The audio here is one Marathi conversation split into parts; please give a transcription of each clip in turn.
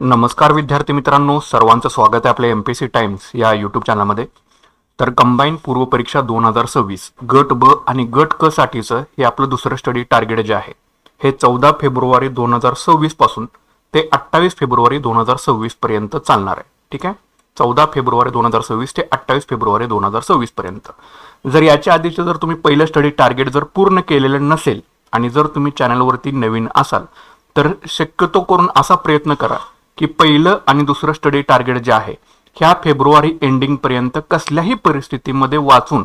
नमस्कार विद्यार्थी मित्रांनो सर्वांचं स्वागत आहे आपल्या एम पी सी टाइम्स या यूट्यूब चॅनलमध्ये तर कंबाईन पूर्व परीक्षा दोन हजार सव्वीस गट ब आणि गट क साठीचं हे आपलं दुसरं स्टडी टार्गेट जे आहे हे चौदा फेब्रुवारी दोन हजार सव्वीसपासून ते अठ्ठावीस फेब्रुवारी दोन हजार सव्वीस पर्यंत चालणार आहे. ठीक आहे? चौदा फेब्रुवारी दोन हजार सव्वीस ते अठ्ठावीस फेब्रुवारी दोन हजार सव्वीस पर्यंत. जर याच्या आधीचं जर तुम्ही पहिलं स्टडी टार्गेट जर पूर्ण केलेलं नसेल आणि जर तुम्ही चॅनलवरती नवीन असाल तर शक्यतो करून असा प्रयत्न करा की पहिलं आणि दुसरं स्टडी टार्गेट जे आहे ह्या फेब्रुवारी एंडिंगपर्यंत कसल्याही परिस्थितीमध्ये वाचून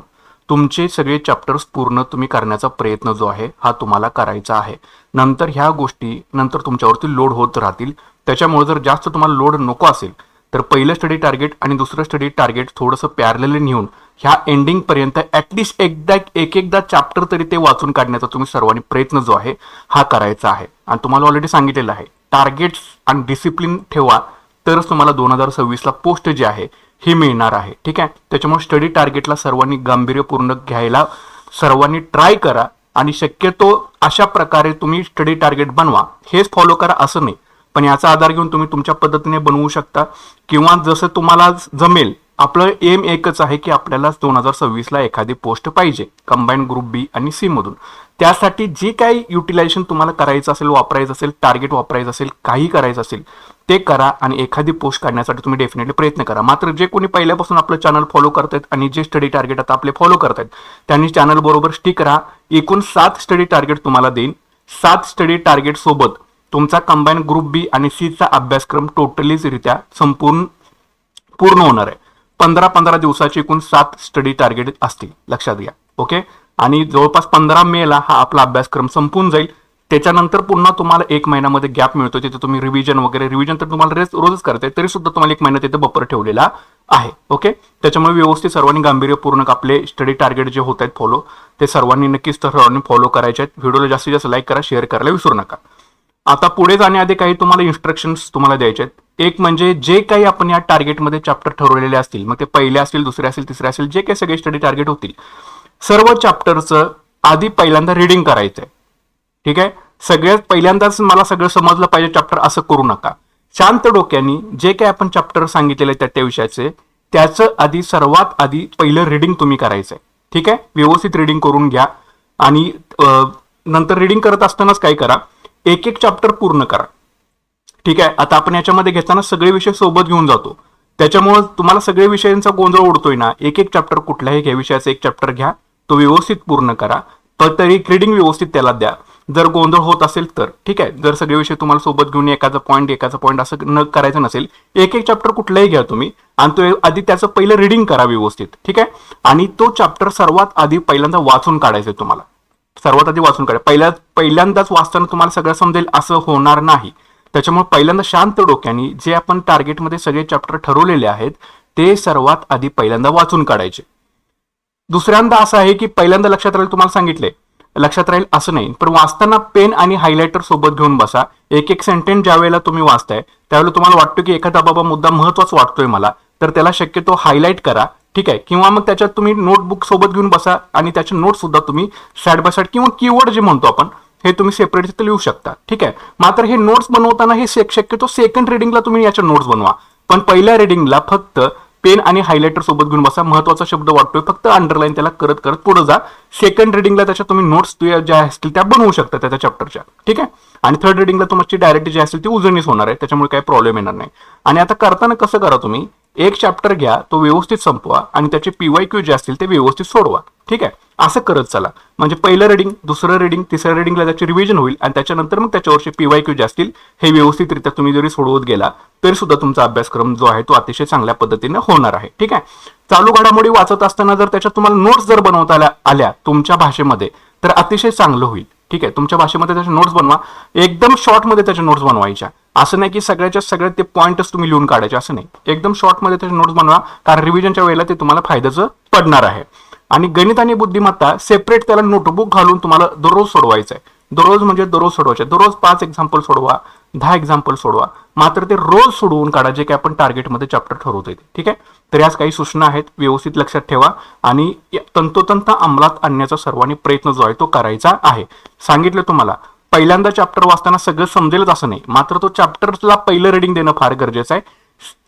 तुमचे सगळे चॅप्टर्स पूर्ण तुम्ही करण्याचा प्रयत्न जो आहे हा तुम्हाला करायचा आहे. नंतर ह्या गोष्टी नंतर तुमच्यावरती लोड होत राहतील. त्याच्यामुळे जर जास्त तुम्हाला लोड नको असेल तर पहिलं स्टडी टार्गेट आणि दुसरं स्टडी टार्गेट थोडंसं प्यारलेले नेऊन ह्या एंडिंग पर्यंत ऍटलिस्ट एकदा एक एकदा चॅप्टर तरी ते वाचून काढण्याचा तुम्ही सर्वांनी प्रयत्न जो आहे हा करायचा आहे. आणि तुम्हाला ऑलरेडी सांगितलेलं आहे टार्गेट्स आणि डिसिप्लिन ठेवा तरच तुम्हाला दोन हजार सव्वीसला पोस्ट जे आहे हे मिळणार आहे. ठीक आहे? त्याच्यामुळे स्टडी टार्गेटला सर्वांनी गांभीर्यपूर्ण घ्यायला सर्वांनी ट्राय करा आणि शक्यतो अशा प्रकारे तुम्ही स्टडी टार्गेट बनवा. हेच फॉलो करा असं नाही. पण याचा आधार घेऊन तुम्ही तुमच्या पद्धतीने बनवू शकता. किंवा जसं तुम्हाला जमेल आपलं एम एकच आहे की आपल्याला दोन हजार सव्वीसला एखादी पोस्ट पाहिजे कंबाईन ग्रुप बी आणि सी मधून. त्यासाठी जे काही युटिलायझेशन तुम्हाला करायचं असेल वापरायचं असेल टार्गेट वापरायचं असेल काही करायचं असेल ते करा आणि एखादी पोस्ट काढण्यासाठी तुम्ही डेफिनेटली प्रयत्न करा. मात्र जे कोणी पहिल्यापासून आपलं चॅनल फॉलो करतायत आणि जे स्टडी टार्गेट आता आपले फॉलो करतायत त्यांनी चॅनल बरोबर स्टिक राहा. एकूण सात स्टडी टार्गेट तुम्हाला देईन. सात स्टडी टार्गेट सोबत तुमचा कंबाईन ग्रुप बी आणि सीचा अभ्यासक्रम टोटलीच रित्या संपूर्ण पूर्ण होणार आहे. पंधरा पंधरा दिवसाचे एकूण सात स्टडी टार्गेट असतील. लक्षात घ्या. ओके आणि जवळपास पंधरा मेला हा आपला अभ्यासक्रम संपून जाईल. त्याच्यानंतर पुन्हा तुम्हाला एक महिन्यामध्ये गॅप मिळतो. तिथे तुम्ही रिव्हिजन वगैरे रिव्हिजन तर तुम्हाला रेस रोजच करताय. तरी सुद्धा तुम्हाला एक महिना तिथे बपर ठेवलेला आहे. ओके त्याच्यामुळे व्यवस्थित सर्वांनी गांभीर्यपूर्णक आपले स्टडी टार्गेट जे होत आहेत फॉलो ते सर्वांनी नक्कीच सर्वांनी फॉलो करायचे आहेत. व्हिडिओला जास्तीत जास्त लाईक करा शेअर करायला विसरू नका. आता पुढे जाण्याआधी काही तुम्हाला इन्स्ट्रक्शन्स तुम्हाला द्यायचे आहेत. एक म्हणजे जे काही आपण या टार्गेटमध्ये चॅप्टर ठरवलेले असतील मग ते पहिले असतील दुसरे असतील तिसरे असतील जे काही सगळे स्टडी टार्गेट होतील सर्व चॅप्टरचं आधी पहिल्यांदा रिडिंग करायचं आहे ठीक आहे? सगळ्यात पहिल्यांदाच मला सगळं समजलं पाहिजे चॅप्टर असं करू नका. शांत डोक्यानी जे काही आपण चॅप्टर सांगितलेले त्या त्या विषयाचे त्याचं आधी सर्वात आधी पहिलं रिडिंग तुम्ही करायचंय. ठीक आहे? व्यवस्थित रिडिंग करून घ्या. आणि नंतर रिडिंग करत असतानाच काय करा? एक एक चॅप्टर पूर्ण करा. ठीक आहे? आता आपण याच्यामध्ये घेताना सगळे विषय सोबत घेऊन जातो. त्याच्यामुळे तुम्हाला सगळे विषयांचा गोंधळ उडतोय ना एक एक चॅप्टर कुठल्याही घ्या विषयाचा एक चॅप्टर घ्या. तो व्यवस्थित पूर्ण करा. तर तरी रिडिंग व्यवस्थित त्याला द्या. जर गोंधळ होत असेल तर. ठीक आहे? जर सगळे विषय तुम्हाला सोबत घेऊन एकाचा पॉईंट एकाचा पॉईंट असं न करायचं नसेल एक एक चॅप्टर कुठलाही घ्या तुम्ही. आणि तो आधी त्याचं पहिलं रिडिंग करा व्यवस्थित. ठीक आहे? आणि तो चॅप्टर सर्वात आधी पहिल्यांदा वाचून काढायचा आहे तुम्हाला. सर्वात आधी वाचून काढा. पहिल्या पहिल्यांदाच वाचताना तुम्हाला सगळं समजेल असं होणार नाही. त्याच्यामुळे पहिल्यांदा शांत डोक्याने जे आपण टार्गेटमध्ये सगळे चॅप्टर ठरवलेले आहेत ते सर्वात आधी पहिल्यांदा वाचून काढायचे. दुसऱ्यांदा असं आहे की पहिल्यांदा लक्षात राहील तुम्हाला सांगितले लक्षात राहील असं नाही पण वाचताना पेन आणि हायलायटर सोबत घेऊन बसा. एक एक सेंटेन्स ज्या वेळेला तुम्ही वाचताय त्यावेळेला तुम्हाला वाटतं की एखादा बाबा मुद्दा महत्त्वाचा वाटतोय मला तर त्याला शक्यतो हायलाईट करा. ठीक आहे? किंवा मग त्याच्यात तुम्ही नोटबुक सोबत घेऊन बसा आणि त्याचे नोट सुद्धा तुम्ही साईड बाय साईड किंवा कीवर्ड जे म्हणतो आपण हे तुम्ही सेपरेट तिथे लिहू शकता. ठीक आहे? मात्र हे नोट्स बनवताना हे से- शक्यतो सेकंड रिडिंगला तुम्ही याच्या नोट्स बनवा. पण पहिल्या रिडिंगला फक्त पेन आणि हायलायटर सोबत घेऊन बसा. महत्त्वाचा शब्द वाटतोय. फक्त अंडरलाईन त्याला करत करत पुढे जा. सेकंड रिडिंगला त्याच्या तुम्ही नोट्स ज्या असतील त्या बनवू शकता त्याच्या चॅप्टरच्या ठीक आहे? आणि थर्ड रिडिंगला तुमची डायरेक्ट जी असेल ती उजळणीच होणार आहे. त्याच्यामुळे काही प्रॉब्लेम येणार नाही. आणि आता करताना कसं करा तुम्ही? एक चॅप्टर घ्या तो व्यवस्थित संपवा आणि त्याचे पीवाय क्यू जे असतील ते व्यवस्थित सोडवा. ठीक आहे? असं करत चला. म्हणजे पहिलं रीडिंग दुसरं रीडिंग तिसऱ्या रीडिंगला त्याची रिव्हिजन होईल आणि त्याच्यानंतर मग त्याच्यावरचे पीवाय क्यू जे असतील हे व्यवस्थितरित्या तुम्ही जरी सोडवत गेला तरी सुद्धा तुमचा अभ्यासक्रम जो आहे तो अतिशय चांगल्या पद्धतीने होणार आहे. ठीक आहे? चालू घडामोडी वाचत असताना जर त्याच्यात तुम्हाला नोट्स जर बनवता आल्या आल्या तुमच्या भाषेमध्ये तर अतिशय चांगलं होईल. ठीक आहे? तुमच्या भाषेमध्ये त्याचे नोट्स बनवा. एकदम शॉर्टमध्ये त्याच्या नोट्स बनवायच्या. असं नाही की सगळ्याच्या सगळ्या ते पॉईंटच तुम्ही लिहून काढायचे असं नाही. एकदम शॉर्टमध्ये त्याचे नोट्स बनवा कारण रिव्हिजनच्या वेळेला ते तुम्हाला फायद्याचं पडणार आहे. आणि गणित आणि बुद्धिमत्ता सेपरेट त्याला नोटबुक घालून तुम्हाला दररोज सोडवायचं आहे दररोज म्हणजे दररोज सोडवायचे. दररोज पाच एक्झाम्पल सोडवा दहा एक्झाम्पल सोडवा. मात्र ते रोज सोडवून काढा जे काही आपण टार्गेटमध्ये चॅप्टर ठरवतो ते. ठीक आहे? तर याच काही सूचना आहेत व्यवस्थित लक्षात ठेवा. आणि तंतोतंत अंमलात आणण्याचा सर्वांनी प्रयत्न जो आहे तो करायचा आहे. सांगितलं तुम्हाला पहिल्यांदा चॅप्टर वाचताना सगळं समजेलच असं नाही. मात्र तो चॅप्टरला पहिलं रीडिंग देणं फार गरजेचं आहे.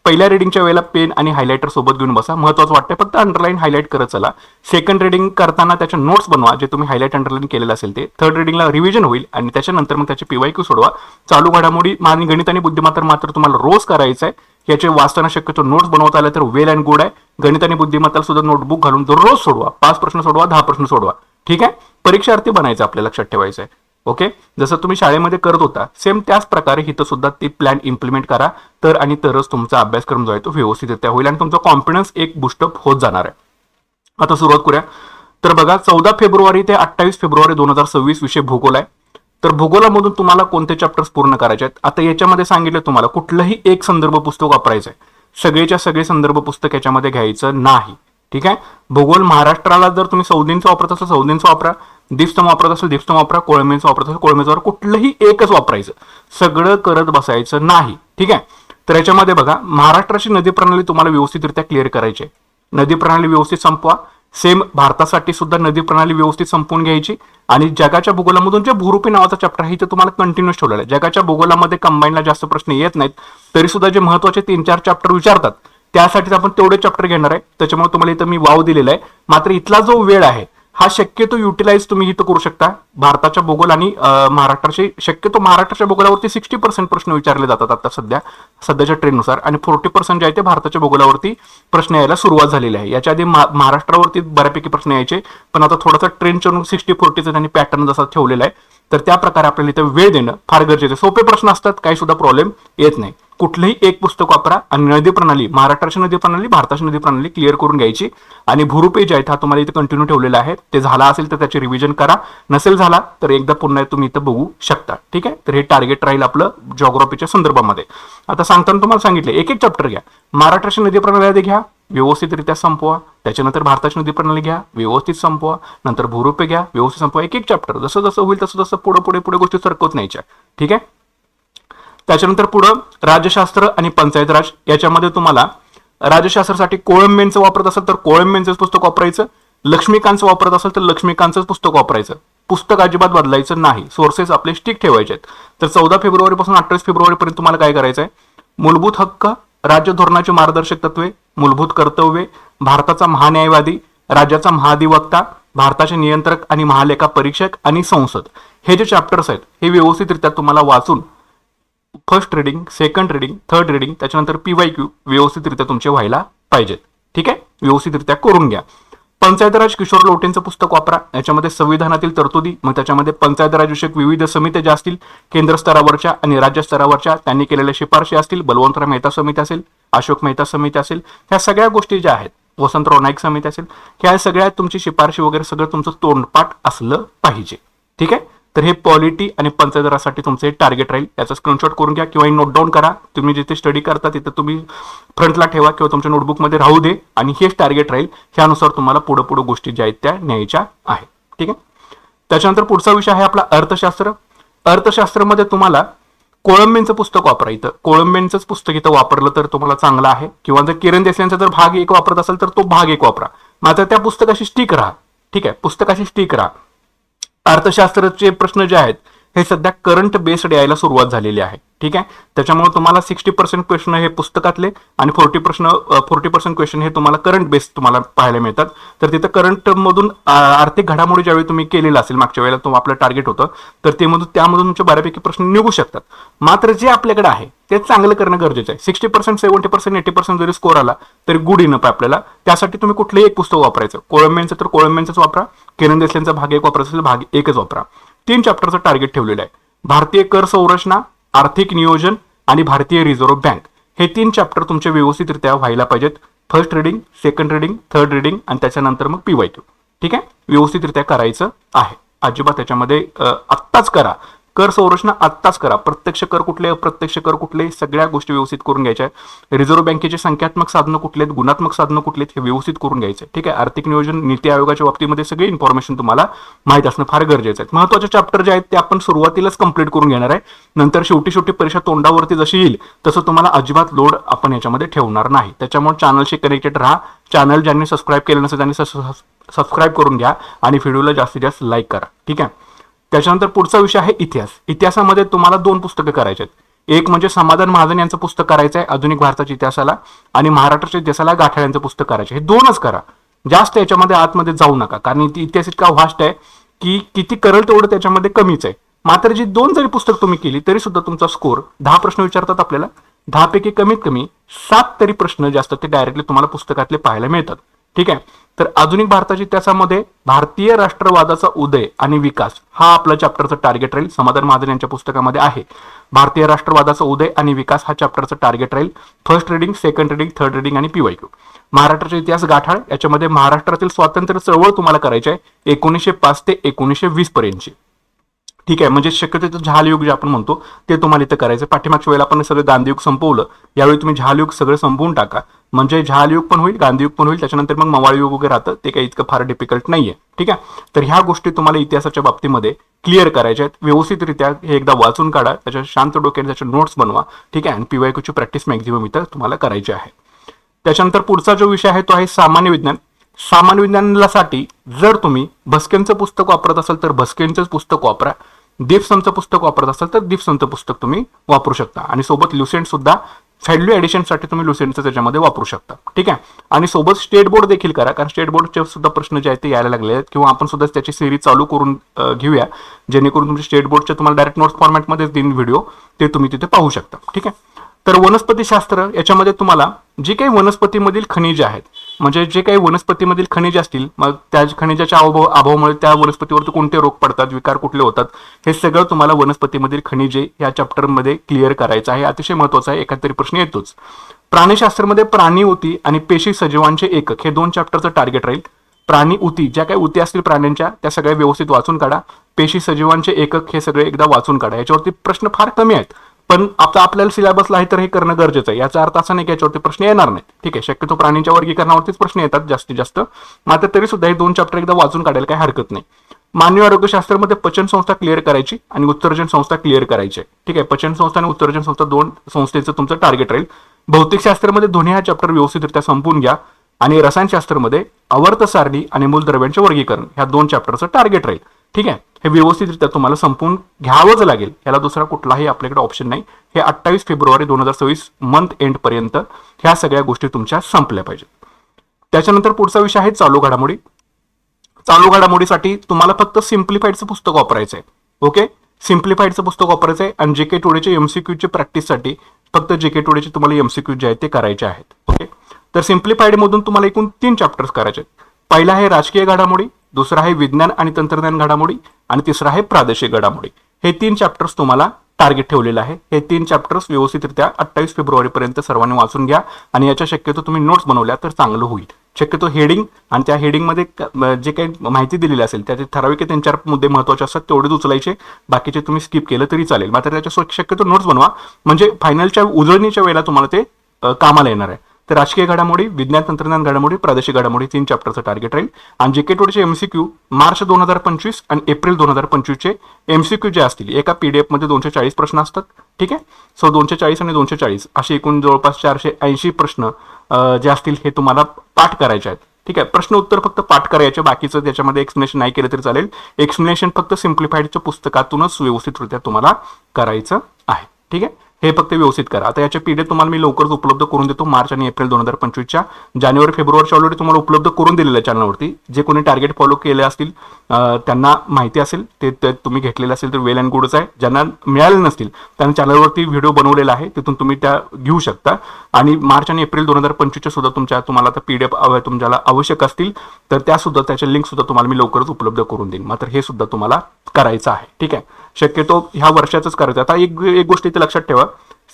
पहिल्या रीडिंगच्या वेळेला पेन आणि हायलायटर सोबत घेऊन बसा. महत्वाचं वाटतं फक्त अंडरलाईन हायलाईट करत चला. सेकंड रीडिंग करताना त्याच्या नोट्स बनवा जे तुम्ही हायलाईट अंडरलाईन केलेलं असेल ते. थर्ड रीडिंगला रिव्हिजन होईल आणि त्याच्यानंतर मग त्याचे पीवाय क्यू सोडवा. चालू घडामोडी आणि गणित आणि बुद्धिमत्ता मात्र तुम्हाला रोज करायचं आहे याचे वाचताना शक्यतो नोट्स बनवता आले तर वेल अँड गुड आहे. गणित आणि बुद्धिमत्ताला सुद्धा नोटबुक घालून दररोज सोडवा. पाच प्रश्न सोडवा दहा प्रश्न सोडवा. ठीक आहे? परीक्षार्थी बनायचं आपल्या लक्षात ठेवायचं आहे ओके? जसं तुम्ही शाळेमध्ये करत होता सेम त्याच प्रकारे इथं सुद्धा ती प्लॅन इम्प्लिमेंट करा. तर आणि तरच तुमचा अभ्यासक्रम जो आहे तो व्यवस्थितरित्या होईल आणि तुमचा कॉन्फिडन्स एक बुस्टअप होत जाणार आहे. आता सुरुवात करूया. तर बघा चौदा फेब्रुवारी ते अठ्ठावीस फेब्रुवारी दोन हजार सव्वीस विषय भूगोल आहे. तर भूगोलामधून तुम्हाला कोणते चॅप्टर्स पूर्ण करायचे आहेत? आता याच्यामध्ये सांगितलं तुम्हाला कुठलंही एक संदर्भ पुस्तक वापरायचं आहे. सगळेच्या सगळे संदर्भ पुस्तक याच्यामध्ये घ्यायचं नाही. ठीक आहे? भूगोल महाराष्ट्राला जर तुम्ही सौदींचं वापरत असाल सौदींचं वापरा. दिप्स्तम वापरत असेल दिप्स्तम वापरा कोळमेचं वापरत असेल कोळमेचं वापरा कुठलंही एकच वापरायचं. सगळं करत बसायचं नाही. ठीक आहे? तर याच्यामध्ये बघा महाराष्ट्राची नदी प्रणाली तुम्हाला व्यवस्थितरित्या क्लिअर करायची आहे. नदी प्रणाली व्यवस्थित संपवा. सेम भारतासाठी सुद्धा नदी प्रणाली व्यवस्थित संपवून घ्यायची. आणि जगाच्या भूगोलामधून जे भूरूपी नावाचा चॅप्टर आहे ते तुम्हाला कंटिन्यूस ठेवलेला आहे. जगाच्या भूगोलामध्ये कंबाईनला जास्त प्रश्न येत नाहीत. तरी सुद्धा जे महत्त्वाचे तीन चार चॅप्टर विचारतात त्यासाठीच आपण तेवढे चॅप्टर घेणार आहे. त्याच्यामुळे तुम्हाला इथं मी वाव दिलेला आहे. मात्र इथला जो वेळ आहे हा शक्यतो युटिलाइज तुम्ही इथं करू शकता. भारताच्या भूगोल आणि अं, महाराष्ट्राचे शक्यतो महाराष्ट्राच्या भूगोलावरती सिक्स्टी पर्सेंट प्रश्न विचारले जातात आता सध्या सध्याच्या ट्रेंडनुसार आणि फोर्टी पर्सेंट जे आहे ते भारताच्या भूगोलावरती प्रश्न यायला सुरुवात झालेली आहे. याच्या आधी महाराष्ट्रावरती बऱ्यापैकी प्रश्न यायचे पण आता थोडासा ट्रेंडच्या सिक्स्टी फोर्टीचा त्यांनी पॅटर्न जसा ठेवलेला आहे तर त्या प्रकारे आपल्याला इथं वेळ देणं फार गरजेचं सोपे प्रश्न असतात काही सुद्धा प्रॉब्लेम येत नाही. कुठलंही एक पुस्तक वापरा आणि नदी प्रणाली महाराष्ट्राची नदी प्रणाली भारताची नदी प्रणाली क्लिअर करून घ्यायची. आणि भुरुपे जे आहेत हा तुम्हाला इथे कंटिन्यू ठेवलेला आहे. ते झाला असेल तर त्याचे रिव्हिजन करा. नसेल झाला तर एकदा पुन्हा तुम्ही इथं बघू शकता. ठीक आहे? तर हे टार्गेट राहील आपलं जॉग्राफीच्या संदर्भामध्ये. आता सांगताना तुम्हाला सांगितलं एक एक चॅप्टर घ्या. महाराष्ट्राची नदी प्रणाली आधी घ्या. व्यवस्थितरित्या संपवा. त्याच्यानंतर भारताची नदी प्रणाली घ्या. व्यवस्थित संपवा. नंतर भूरूपे घ्या. व्यवस्थित संपवा. एक एक चॅप्टर जसं जसं होईल तसं तसं पुढे पुढे पुढे गोष्टी सरकवत नाहीच्या ठीक आहे? त्याच्यानंतर पुढं राज्यशास्त्र आणि पंचायत राज याच्यामध्ये तुम्हाला राज्यशास्त्रासाठी कोळंबेंचं वापरत असेल तर कोळंबेंचंच पुस्तक वापरायचं लक्ष्मीकांतचं वापरत असेल तर लक्ष्मीकांतचंच पुस्तक वापरायचं. पुस्तक अजिबात बदलायचं नाही. सोर्सेस आपले स्टिक ठेवायचे आहेत. तर चौदा फेब्रुवारीपासून अठ्ठावीस फेब्रुवारी पर्यंत तुम्हाला काय करायचं आहे? मूलभूत हक्क राज्य धोरणाचे मार्गदर्शक तत्वे मूलभूत कर्तव्ये भारताचा महान्यायवादी राज्याचा महाधिवक्ता भारताचे नियंत्रक आणि महालेखा परीक्षक आणि संसद. हे जे चॅप्टर्स आहेत हे व्यवस्थितरित्या तुम्हाला वाचून first reading second reading third reading त्याच्यानंतर पी वाय क्यू व्यवस्थितरित्या तुमचे व्हायला पाहिजेत. ठीक आहे? व्यवस्थितरित्या करून घ्या. पंचायत राज किशोर लोटेंचं पुस्तक वापरा. याच्यामध्ये संविधानातील तरतुदी मग त्याच्यामध्ये पंचायत विविध समित्या ज्या असतील केंद्र स्तरावरच्या आणि राज्य स्तरावरच्या त्यांनी केलेल्या शिफारशी असतील बलवंतराव मेहता समिती असेल अशोक मेहता समिती असेल ह्या सगळ्या गोष्टी ज्या आहेत वसंतराव नाईक समिती असेल ह्या सगळ्या तुमची शिफारशी वगैरे सगळं तुमचं तोंडपाठ असलं पाहिजे. ठीक आहे? तर हे पॉलिटी आणि पंचायत तुमचं एक टार्गेट राहील. याचा स्क्रीनशॉट करून घ्या किंवा नोट डाऊन करा. तुम्ही जिथे स्टडी करता तिथे तुम्ही फ्रंटला ठेवा किंवा तुमच्या नोटबुकमध्ये राहू दे. आणि हेच टार्गेट राहील. ह्यानुसार तुम्हाला पुढे पुढे गोष्टी ज्या आहेत त्या न्यायच्या आहेत. ठीक आहे? त्याच्यानंतर पुढचा विषय आहे आपला अर्थशास्त्र. अर्थशास्त्रामध्ये तुम्हाला कोळंबेंचं पुस्तक वापरा इथं. कोळंबेंचंच पुस्तक इथं वापरलं तर तुम्हाला चांगलं आहे. किंवा जर किरण देसाईंचा जर भाग एक वापरत असेल तर तो भाग एक वापरा. मात्र त्या पुस्तकाशी स्टिक राहा. ठीक आहे? पुस्तकाशी स्टिक राहा. अर्थशास्त्राचे प्रश्न जे आहेत हे सध्या करंट बेस्ड यायला सुरुवात झालेली आहे. ठीक आहे? त्याच्यामुळे तुम्हाला सिक्स्टी पर्सेंट क्वेश्चन हे पुस्तकातले आणि फोर्टी प्रश्न फोर्टी पर्सेंट क्वेश्चन हे तुम्हाला करंट बेस्ड तुम्हाला पाहायला मिळतात. तर तिथं करंट मधून आर्थिक घडामोडी ज्यावेळी तुम्ही केलेला असेल मागच्या वेळेला तो आपलं टार्गेट होतं तर ते मधून त्यामधून तुमचे बऱ्यापैकी प्रश्न निघू शकतात. मात्र जे आपल्याकडे आहे ते चांगलं करणं गरजेचं आहे. Sixty percent seventy percent eighty percent जरी स्कोर आला तरी गुड इनप आपल्याला. त्यासाठी तुम्ही कुठलंही एक पुस्तक वापरायचं. कोळंबेंचं तर कोळंबेंचंच वापरा. किरण देसलेंचा भाग एक वापरायचा असेल भाग एकच वापरा. तीन चॅप्टरचं टार्गेट ठेवलेलं आहे. भारतीय कर संरचना आर्थिक नियोजन आणि भारतीय रिझर्व्ह बँक हे तीन चॅप्टर तुमचे व्यवस्थितरित्या व्हायला पाहिजेत. First reading second reading third reading आणि त्याच्यानंतर मग पी वाय क्यू ठीक आहे? व्यवस्थितरित्या करायचं आहे. अजिबात त्याच्यामध्ये आत्ताच करा. कर संरचना आत्ताच करा. प्रत्यक्ष कर कुठले अप्रत्यक्ष कर कुठले सगळ्या गोष्टी व्यवस्थित करून घ्यायच्या रिझर्व्ह बँकेचे संख्यात्मक साधनं कुठले आहेत गुणात्मक साधनं कुठले आहेत हे व्यवस्थित करून घ्यायचे ठीक आहे? आर्थिक नियोजन नीती आयोगाच्या बाबतीमध्ये सगळी इन्फॉर्मेशन तुम्हाला माहीत असणं फार गरजेचं आहे. महत्त्वाचे चॅप्टर जे आहेत ते आपण सुरुवातीलाच कंप्लीट करून घेणार आहे. नंतर शेवटी शेवटी परीक्षा तोंडावरती जशी येईल तसं तुम्हाला अजिबात लोड आपण याच्यामध्ये ठेवणार नाही. त्याच्यामुळे चॅनलशी कनेक्टेड राहा. चॅनल ज्यांनी सबस्क्राईब केलं नसेल त्यांनी सबस्क्राईब करून घ्या आणि व्हिडिओला जास्तीत जास्त लाईक करा. ठीक आहे? त्याच्यानंतर पुढचा विषय आहे इतिहास. इतिहासामध्ये तुम्हाला दोन पुस्तकं करायचे आहेत. एक म्हणजे समाधान महाजन यांचं पुस्तक करायचं आहे आधुनिक भारताच्या इतिहासाला आणि महाराष्ट्राच्या इतिहासाला गाठाळ यांचं पुस्तक करायचं हे दोनच करा. जास्त याच्यामध्ये आतमध्ये जाऊ नका कारण ती इतिहास इतका व्हास्ट आहे की किती करल तेवढं त्याच्यामध्ये कमीच आहे. मात्र जी दोन जरी पुस्तक तुम्ही केली तरी सुद्धा तुमचा स्कोर दहा प्रश्न विचारतात आपल्याला. दहापैकी कमीत कमी सात तरी प्रश्न जास्त ते डायरेक्टली तुम्हाला पुस्तकातले पाहायला मिळतात. ठीक आहे? तर आधुनिक भारताच्या इतिहासामध्ये भारतीय राष्ट्रवादाचा उदय आणि विकास हा आपला चॅप्टरचं टार्गेट राहील समाधान महाजन यांच्या पुस्तकामध्ये आहे. भारतीय राष्ट्रवादाचा उदय आणि विकास हा चॅप्टरचं टार्गेट राहील first reading second reading third reading आणि पीवायक्यू महाराष्ट्राचा इतिहास गाठाळ याच्यामध्ये महाराष्ट्रातील स्वातंत्र्य चळवळ तुम्हाला करायची आहे एकोणीसशे पाच ते एकोणीसशे वीस पर्यंतची. ठीक आहे? म्हणजे शक्यतो इथं जहालयुग जे आपण म्हणतो ते तुम्हाला इथं करायचं पाठीमागच्या वेळेला आपण सगळं गांधीयुग संपवलं. यावेळी तुम्ही झालयुग सगळं संपवून टाका. म्हणजे जहालयुग पण होईल गांधीयुग पण होईल त्याच्यानंतर मग मवाळ युग वगैरे राहतं ते काही इतकं फार डिफिकल्ट नाहीये. ठीक आहे? तर ह्या गोष्टी तुम्हाला इतिहासाच्या बाबतीमध्ये क्लिअर करायच्या आहेत. व्यवस्थितरित्या हे एकदा वाचून काढा त्याच्या शांत डोक्याने त्याच्या नोट्स बनवा. ठीक आहे? आणि पीवायकूची प्रॅक्टिस मॅक्झिमम इथं तुम्हाला करायची आहे. त्याच्यानंतर पुढचा जो विषय आहे तो आहे सामान्य विज्ञान. सामान्य विज्ञानासाठी जर तुम्ही भस्केंचं पुस्तक वापरत असाल तर भस्केंचंच पुस्तक वापरा. दीपसमचं पुस्तक वापरत असाल तर दीपसमचं पुस्तक तुम्ही वापरू शकता. आणि सोबत लुसेंट सुद्धा व्हॅल्यू ॲडिशनसाठी तुम्ही लुसेंटचं त्याच्यामध्ये वापरू शकता. ठीक आहे? आणि सोबत स्टेट बोर्ड देखील करा कारण स्टेट बोर्डचे सुद्धा प्रश्न जे आहेत ते यायला लागले आहेत. किंवा आपण सुद्धा त्याची सिरीज चालू करून घेऊया जेणेकरून तुमच्या स्टेट बोर्डच्या तुम्हाला डायरेक्ट नोट्स फॉर्मॅटमध्येच देईन व्हिडिओ ते तुम्ही तिथे पाहू शकता. ठीक आहे? तर वनस्पतीशास्त्र याच्यामध्ये तुम्हाला जे काही वनस्पतीमधील खनिजे आहेत म्हणजे जे काही वनस्पतीमधील खनिजे असतील मग त्या खनिजाच्या अभाव अभावामुळे त्या वनस्पतीवरती कोणते रोग पडतात विकार कुठले होतात हे सगळं तुम्हाला वनस्पतीमधील खनिजे या चॅप्टरमध्ये क्लिअर करायचं आहे. अतिशय महत्वाचं आहे एखाद तरी प्रश्न येतोच. प्राणीशास्त्रामध्ये प्राणी उती आणि पेशी सजीवांचे एकक हे दोन चॅप्टरचं टार्गेट राहील. प्राणी उती ज्या काही उती असतील प्राण्यांच्या त्या सगळ्या व्यवस्थित वाचून काढा. पेशी सजीवांचे एकक हे सगळे एकदा वाचून काढा. याच्यावरती प्रश्न फार कमी आहेत. पण आता आपल्याला सिलेबसला आहे तर हे करणं गरजेचं आहे. याचा अर्थ असा नाही की याच्यावरती प्रश्न येणार नाही ठीक आहे शक्यतो प्राण्यांच्या वर्गीकरणावरतीच प्रश्न येतात जास्तीत जास्त. मात्र तरी सुद्धा हे दोन चॅप्टर एकदा वाचून काढायला काही हरकत नाही. मानवी आरोग्यशास्त्रामध्ये पचन संस्था क्लिअर करायची आणि उत्सर्जन संस्था क्लिअर करायची आहे. ठीक आहे पचन संस्था आणि उत्सर्जन संस्था दोन संस्थेचं तुमचं टार्गेट राहील. भौतिकशास्त्रामध्ये दोन्ही हा चॅप्टर व्यवस्थितरित्या संपून घ्या आणि रसायनशास्त्रामध्ये आवर्त सारणी आणि मूलद्रव्यांचे वर्गीकरण ह्या दोन चॅप्टरचं टार्गेट राहील. ठीक आहे? हे व्यवस्थितरित्या तुम्हाला संपून घ्यावंच लागेल. याला दुसरा कुठलाही आपल्याकडे ऑप्शन नाही. हे अठ्ठावीस फेब्रुवारी दोन हजार सव्वीस मंथ एंड पर्यंत ह्या सगळ्या गोष्टी तुमच्या संपल्या पाहिजेत. त्याच्यानंतर पुढचा विषय आहे चालू घडामोडी. चालू घडामोडीसाठी तुम्हाला फक्त सिम्प्लिफाईडचं पुस्तक वापरायचं आहे ओके सिम्प्लिफाईडचं पुस्तक वापरायचं आहे आणि जे के टुडेचे एमसीक्यूचे प्रॅक्टिससाठी फक्त जे के टुडेचे तुम्हाला एमसीक्यू जे आहेत ते करायचे आहेत. ओके तर सिम्प्लिफाईडमधून तुम्हाला एकूण तीन चॅप्टर्स करायचे आहेत. पहिला आहे राजकीय घडामोडी. दुसरं आहे विज्ञान आणि तंत्रज्ञान घडामोडी आणि तिसरं आहे प्रादेशिक घडामोडी. हे तीन चॅप्टर्स तुम्हाला टार्गेट ठेवलेलं आहे. हे तीन चॅप्टर्स व्यवस्थितरित्या अठ्ठावीस फेब्रुवारीपर्यंत सर्वांनी वाचून घ्या आणि याच्या शक्यतो तुम्ही नोट्स बनवल्या तर चांगलं होईल. शक्यतो हेडिंग आणि त्या हेडिंगमध्ये क- जे काही माहिती दिलेली असेल त्याचे ठराविक तीन चार मुद्दे महत्त्वाचे असतात तेवढेच उचलायचे. बाकीचे तुम्ही स्किप केलं तरी चालेल. मात्र त्याच्या शक्यतो नोट्स बनवा. म्हणजे फायनलच्या उजळणीच्या वेळेला तुम्हाला ते कामाला येणार आहे. तर राजकीय घडामोडी विज्ञान तंत्रज्ञान घडामोडी प्रादेशिक घडामोडी तीन चॅप्टरचं टार्गेट राहील. आणि जे के टोडचे एमसीक्यू मार्च दोन हजार पंचवीस आणि एप्रिल दोन हजार पंचवीसचे एमसीक्यू जे असतील एका पी डी एफमध्ये दोनशे चाळीस प्रश्न असतात. ठीक आहे? सो दोनशे चाळीस आणि दोनशे चाळीस असे एकूण जवळपास चारशे ऐंशी प्रश्न जे असतील हे तुम्हाला पाठ करायचे आहेत. ठीक आहे? प्रश्न उत्तर फक्त पाठ करायचे बाकीचं त्याच्यामध्ये एक्सप्लेनेशन नाही केलं तरी चालेल. एक्सप्लेनेशन फक्त सिम्प्लिफाईडच्या पुस्तकातूनच व्यवस्थितरित्या तुम्हाला करायचं आहे. ठीक आहे? हे फक्त व्यवस्थित करा. आता याच्या पीडीएफ तुम्हाला मी लवकरच उपलब्ध करून देतो मार्च आणि एप्रिल दोन हजार पंचवीसच्या. जानेवारी फेब्रुवारीच्या ऑलरेडी तुम्हाला उपलब्ध करून दिलेल्या चॅनलवरती जे कोणी टार्गेट फॉलो केले असतील त्यांना माहिती असेल ते ते तुम्ही घेतलेले असेल तर वेल अँड गुडच आहे. ज्यांना मिळाले नसतील त्यांना चॅनलवरती व्हिडिओ बनवलेला आहे तिथून तुम्ही त्या घेऊ शकता. आणि मार्च आणि एप्रिल दोन हजार पंचवीसच्या सुद्धा तुमच्या तुम्हाला आता पीडीएफ तुमच्याला आवश्यक असतील तर त्या सुद्धा त्याच्या लिंक सुद्धा तुम्हाला मी लवकरच उपलब्ध करून देईन. मात्र हे सुद्धा तुम्हाला करायचं आहे. ठीक आहे? शक्यतो ह्या वर्षाचंच करायचं. आता एक एक गोष्ट इथे लक्षात ठेवा.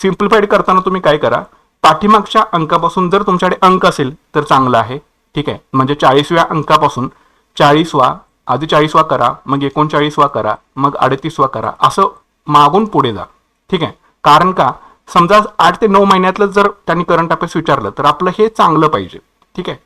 सिम्प्लिफाईड करताना तुम्ही काय करा. पाठीमागच्या अंकापासून जर तुमच्याकडे अंक असेल तर चांगलं आहे. ठीक आहे? म्हणजे चाळीसव्या अंकापासून चाळीसवा आधी चाळीसवा करा मग एकोणचाळीसवा करा मग अडतीसवा करा. असं मागून पुढे जा. ठीक आहे? कारण का? समजा आठ ते नऊ महिन्यातलं जर त्यांनी करंट अफेअर्स विचारलं तर आपलं हे चांगलं पाहिजे. ठीक आहे?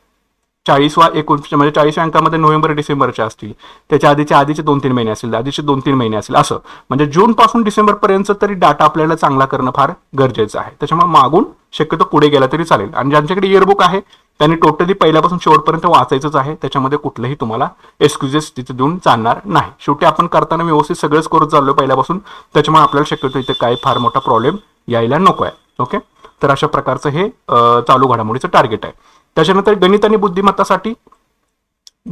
चाळीसवा एकोण म्हणजे चाळीसव्या अंकामध्ये नोव्हेंबर डिसेंबरचे असतील. त्याच्या आधीचे आधीचे दोन तीन महिने असतील आधीचे दोन तीन महिने असतील असं. म्हणजे जूनपासून डिसेंबरपर्यंत तरी डाटा आपल्याला चांगला करणं फार गरजेचं आहे. त्याच्यामुळे मागून शक्यतो पुढे गेला तरी चालेल. आणि ज्यांच्याकडे इयरबुक आहे त्यांनी टोटली पहिल्यापासून शेवटपर्यंत वाचायचंच आहे. त्याच्यामध्ये कुठलंही तुम्हाला एक्सक्युजेस तिथे देऊन चालणार नाही. शेवटी आपण करताना व्यवस्थित सगळंच करत चाललो पहिल्यापासून. त्याच्यामुळे आपल्याला शक्यतो इथे काही फार मोठा प्रॉब्लेम यायला नको आहे ओके तर अशा प्रकारचं हे चालू घडामोडीचं टार्गेट आहे. त्याच्यानंतर गणित आणि बुद्धिमत्तासाठी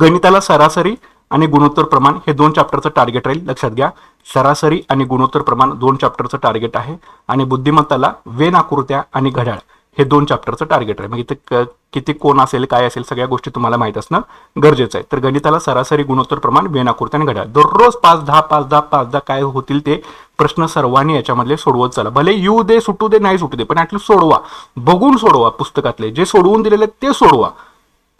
गणिताला सरासरी आणि गुणोत्तर प्रमाण हे दोन चॅप्टरचं टार्गेट राहील. लक्षात घ्या. सरासरी आणि गुणोत्तर प्रमाण दोन चॅप्टरचं टार्गेट आहे. आणि बुद्धिमत्ताला वेन आकृत्या आणि घड्याळ. हे दोन चॅप्टरचं टार्गेट आहे. मग इथे किती कोण असेल काय असेल सगळ्या गोष्टी तुम्हाला माहीत असणं गरजेचं आहे. तर गणिताला सरासरी गुणोत्तर प्रमाण वेन आकृती आणि घड्याळ. दररोज पाच दहा पाच दहा पाच दहा काय होतील ते प्रश्न सर्वांनी याच्यामधले सोडवत चला. भले येऊ दे सुटू दे नाही सुटू दे पण ऍटलीस्ट सोडवा. बघून सोडवा पुस्तकातले. जे सोडवून दिलेले आहेत ते सोडवा.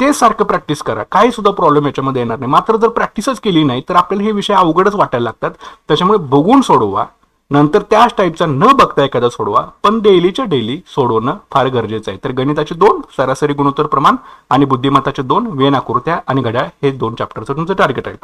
ते सारखं प्रॅक्टिस करा. काही सुद्धा प्रॉब्लेम याच्यामध्ये येणार नाही. मात्र जर प्रॅक्टिसच केली नाही तर आपल्याला हे विषय अवघडच वाटायला लागतात. त्याच्यामुळे बघून सोडवा. नंतर त्याच टाईपचा न बघता एखादा सोडवा पण डेलीच्या डेली सोडवणं फार गरजेचं आहे. तर गणिताचे दोन सरासरी गुणोत्तर प्रमाण आणि बुद्धिमत्ताचे दोन वेन आकृत्या आणि घड्याळ हे दोन चॅप्टरचं तुमचं टार्गेट आहे.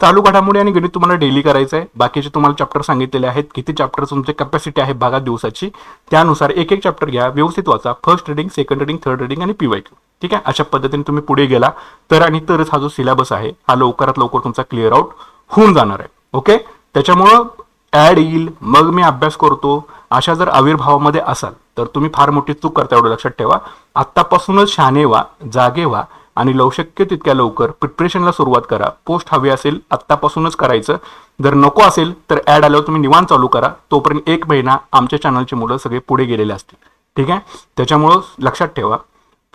चालू घडामोडी आणि गणित तुम्हाला डेली करायचं आहे. बाकीचे तुम्हाला चॅप्टर सांगितलेले आहेत. किती चॅप्टर तुमची कॅपॅसिटी आहे भागात दिवसाची. त्यानुसार एक एक चॅप्टर घ्या व्यवस्थित वाचा. First reading second reading third reading आणि पीवाय ठीक आहे? अशा पद्धतीने तुम्ही पुढे गेला. तर आणि तरच हा जो सिलेबस आहे हा लवकरात लवकर तुमचा क्लिअर आउट होऊन जाणार आहे. ओके त्याच्यामुळं ॲड येईल मग मी अभ्यास करतो. अशा जर आविर्भावामध्ये असाल तर तुम्ही फार मोठी चूक करता एवढं लक्षात ठेवा. आत्तापासूनच शहाणे व्हा जागे व्हा आणि लवशक्य तितक्या लवकर प्रिपरेशनला सुरुवात करा. पोस्ट हवी असेल आत्तापासूनच करायचं. जर नको असेल तर ॲड आल्यावर तुम्ही निवांत चालू करा. तोपर्यंत एक महिना आमच्या चॅनलची मुलं सगळे पुढे गेलेले असतील. ठीक आहे? त्याच्यामुळं लक्षात ठेवा.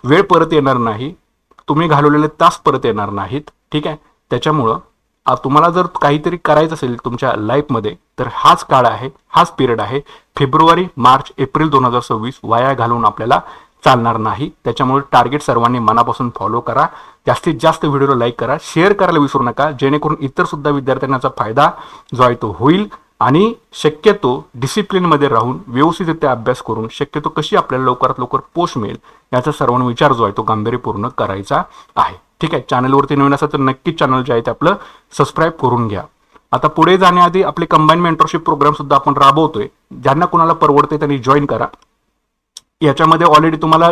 वेळ परत येणार नाही. तुम्ही घालवलेले तास परत येणार नाहीत. ठीक आहे? त्याच्यामुळं तुम्हाला जर काहीतरी करायचं असेल तुमच्या लाईफमध्ये तर हाच काळ आहे हाच पिरियड आहे. फेब्रुवारी मार्च एप्रिल दोन हजार सव्वीस वाया घालून आपल्याला चालणार नाही. त्याच्यामुळे टार्गेट सर्वांनी मनापासून फॉलो करा. जास्तीत जास्त व्हिडिओला लाईक करा. शेअर करायला विसरू नका. जेणेकरून इतर सुद्धा विद्यार्थ्यांचा फायदा जो आहे तो होईल. आणि शक्यतो डिसिप्लिनमध्ये राहून व्यवस्थितरित्या अभ्यास करून शक्यतो कशी आपल्याला लवकरात लवकर पोस्ट मिळेल याचा सर्वांना विचार जो आहे तो गांभीर्यपूर्ण करायचा आहे. ठीक आहे? चॅनलवरती नवीन असेल तर नक्कीच चॅनल जे आहे ते आपलं सबस्क्राईब करून घ्या. आता पुढे जाण्याआधी आपले कंबाईन मेंटरशिप प्रोग्राम सुद्धा आपण राबवतोय. ज्यांना कोणाला परवडते त्यांनी जॉईन करा. याच्यामध्ये ऑलरेडी तुम्हाला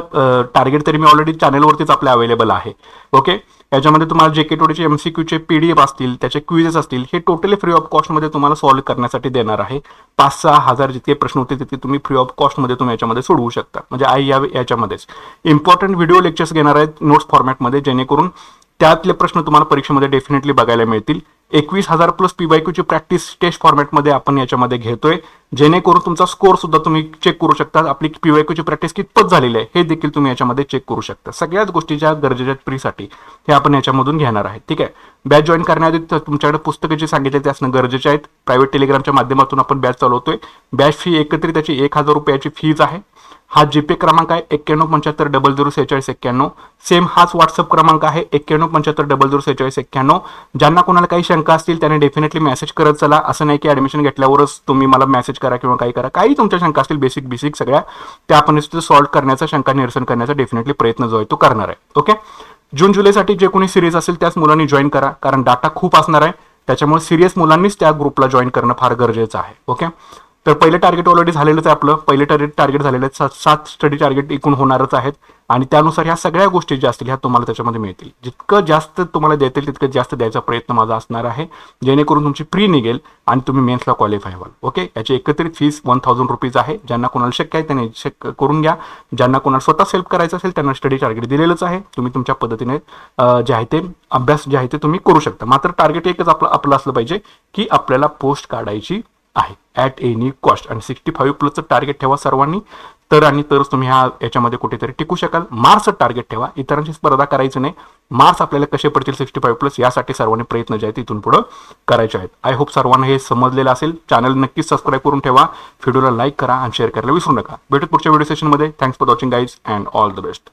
टार्गेट तरी मी ऑलरेडी चॅनलवरतीच आपल्या अवेलेबल आहे. ओके याच्यामध्ये तुम्हाला जे के टोडीचे एम सी क्यूचे पी डी एफ असतील त्याचे क्विजेस असतील हे टोटली फ्री ऑफ कॉस्टमध्ये तुम्हाला सॉल्व्ह करण्यासाठी देणार आहे. पाच सहा हजार जितके प्रश्न होते तिथे तुम्ही फ्री ऑफ कॉस्टमध्ये तुम्ही याच्यामध्ये सोडवू शकता. म्हणजे आई या याच्यामध्येच. इम्पॉर्टंट व्हिडिओ लेक्चर्स घेणार आहेत नोट्स फॉर्मॅटमध्ये जेणेकरून त्यातले प्रश्न तुम्हाला परीक्षेमध्ये डेफिनेटली बघायला मिळतील. एकवीस हजार प्लस पीवायक्यूची प्रॅक्टिस टेस्ट फॉर्मॅटमध्ये आपण याच्यामध्ये घेतोय. जेणेकरून तुमचा स्कोर सुद्धा तुम्ही चेक करू शकता. आपली पीवायक्यूची प्रॅक्टिस कितपत झालेली आहे हे देखील तुम्ही याच्यामध्ये चेक करू शकता. सगळ्याच गोष्टीच्या गरजेच्या फ्रीसाठी हे आपण याच्यामधून घेणार आहे. ठीक आहे? बॅच जॉईन करण्याआधी तुमच्याकडे पुस्तकं जे सांगितले ते असणं गरजेचे आहेत. प्रायव्हेट टेलिग्रामच्या माध्यमातून आपण बॅच चालवतोय. बॅच फी एकत्रित त्याची एक हजार रुपयाची फीज आहे. हा जीपे क्रमांक आहे एक्क्याण्णव पंच्याहत्तर डबल झिरो सेहेचाळीस एक्क्याण्णव. सेम हाच व्हॉट्सअप क्रमांक आहे एक्क्याण्णव पंच्याहत्तर डबल झिरो सेहेचाळीस एक्क्याण्णव. ज्यांना कोणाला काही शंका असतील त्याने डेफिनेटली मेसेज करत चला. असं नाही की ऍडमिशन घेतल्यावरच तुम्ही मला मेसेज करा किंवा काही करा. काही तुमच्या शंका असतील बेसिक बेसिक सगळ्या त्या आपण सॉल्व्ह करण्याचा शंका निरसन करण्याचा डेफिनेटली प्रयत्न जो आहे तो करणार आहे. ओके जून जुलैसाठी जे कोणी सिरीज असेल त्याच मुलांनी जॉईन करा. कारण डाटा खूप असणार आहे. त्याच्यामुळे सिरियस मुलांनीच त्या ग्रुपला जॉईन करणं फार गरजेचं आहे. ओके तर पहिले टार्गेट ऑलरेडी झालेलंच आहे आपलं. पहिले टार्गेट टार्गेट झालेलं आहे सात सात स्टडी टार्गेट एकूण होणारच आहेत. आणि त्यानुसार ह्या सगळ्या गोष्टी ज्या असतील ह्या तुम्हाला त्याच्यामध्ये मिळतील. जितकं जास्त तुम्हाला देतील तितकं जास्त द्यायचा प्रयत्न माझा असणार आहे. जेणेकरून तुमची फ्री निघेल आणि तुम्ही मेन्सला क्वालिफाय व्हाल. ओके याची एकत्रित फीस वन थाउजंड रुपीज आहे. ज्यांना कोणाला शक्य आहे त्यांनी चेक करून घ्या. ज्यांना कोणाला स्वतः सेल्फ करायचं असेल त्यांना स्टडी टार्गेट दिलेलंच आहे. तुम्ही तुमच्या पद्धतीने जे आहे ते अभ्यास जे आहे ते तुम्ही करू शकता. मात्र टार्गेट एकच आपलं आपलं असलं पाहिजे की आपल्याला पोस्ट काढायची आहे. ॲट एनी कॉस्ट आणि सिक्स्टी फाईव्ह प्लसचं टार्गेट ठेवा सर्वांनी. तर आणि तरच तुम्ही ह्या याच्यामध्ये कुठेतरी टिकू शकाल. मार्क्सचं टार्गेट ठेवा. इतरांची स्पर्धा करायची नाही. मार्क्स आपल्याला कसे पडतील सिक्स्टी फाईव्ह प्लस यासाठी सर्वांनी प्रयत्न जे आहेत इथून पुढं करायचे आहेत. आय होप सर्वांना हे समजलेलं असेल. चॅनल नक्कीच सबस्क्राईब करून ठेवा. व्हिडिओला लाईक करा आणि शेअर करायला विसरू नका. भेटू पुढच्या व्हिडिओ सेशनमध्ये thanks for watching guys and all the best